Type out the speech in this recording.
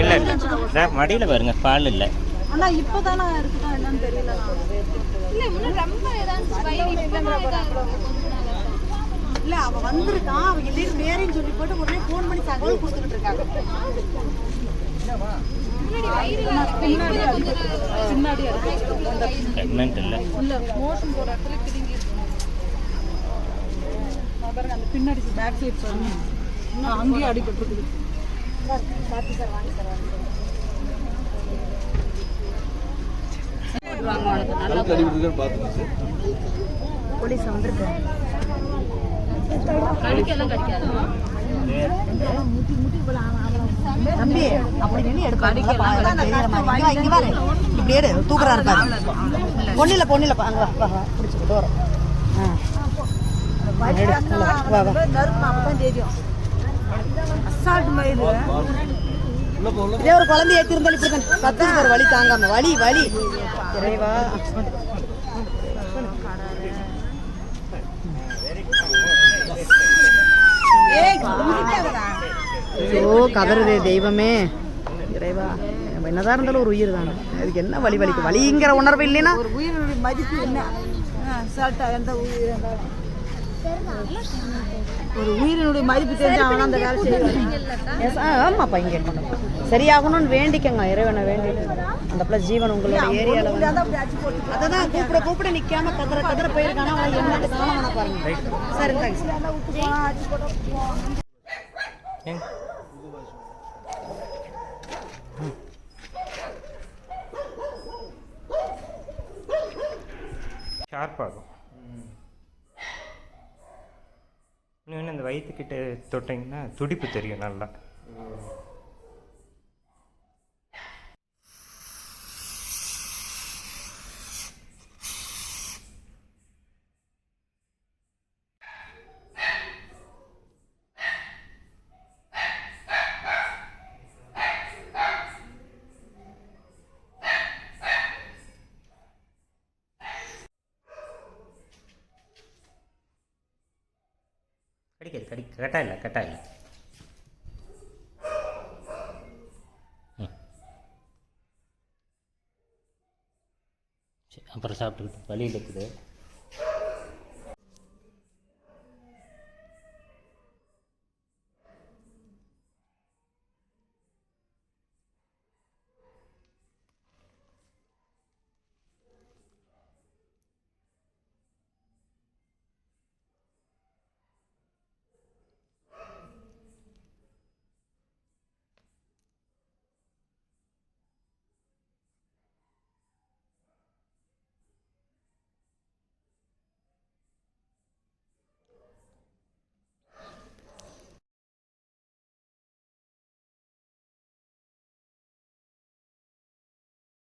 இல்லை இல்லை. மடியில் பாருங்க பால் இல்லை. ஆனா இப்பதானே இருக்குதா என்னன்னு தெரியல இல்ல இன்னும் ரொம்ப. இல்ல அவ வந்திருக்கான் அவ இல்லைன்னு வேறேன்னு சொல்லி போட்டு உடனே ஃபோன் பண்ணி தகவல் கொடுத்துட்டு இருக்காங்க. முன்னாடி பின்னாடி இல்லை. இல்ல மோஷன் போற இடத்துல பிடுங்கி பாருங்க அந்த பின்னாடி பேக் சைடு பாருங்க. இன்னும் அங்கேயும் போலீஸ் வந்திருக்காங்க தம்பி அப்படி நின்று எடுக்க இங்க பாரு இப்படி எடு தூக்குறா இருக்காரு பொண்ணில பொண்ணில அங்க வா வா வா பிடிச்சிக்கிட்டு வரோம் ஆ வா நல்லா, வா வா இதே. ஒரு குழந்தை ஏத்தி இருந்தாலும் இப்படி தான். கத்துக்கு ஒரு வழி தாங்காம. வலி வலி. இறைவா. ஐயோ கதறுதே தெய்வமே. இறைவா என்னதான் இருந்தாலும் ஒரு உயிர் தானே. அதுக்கு என்ன வலி வலிக்கு? வலிங்கிற உணர்வு இல்லைன்னா ஒரு உயிரினுடைய மதிப்பு என்ன? சால்ட்டா எந்த உயிர் ஒரு உயிரினுடைய மதிப்பு தெரிஞ்சு அவன் அந்த வேலை செய்வான் ஆமாப்பா இங்கே இருக்கணும் சரியாகணும்னு வேண்டிக்கங்க இறைவனை வேண்டிக்கங்க அந்த பிள்ளை ஜீவன் உங்களோட ஏரியாவில் அதான் கூப்பிட கூப்பிட நிக்காம கதற கதற போயிருக்கானா காண பாருங்க சரி தேங்க்ஸ் ஏங்க ஷார்ப்பாகும் இன்னும் இந்த வயிற்றுக்கிட்ட தொட்டிங்கன்னா துடிப்பு தெரியும் நல்லா. கடிக்காது கடி கட்டா இல்லை கட்டா இல்லை ம். சரி அப்புறம் சாப்பிட்டுக்கிட்டு வழியில் இருக்குது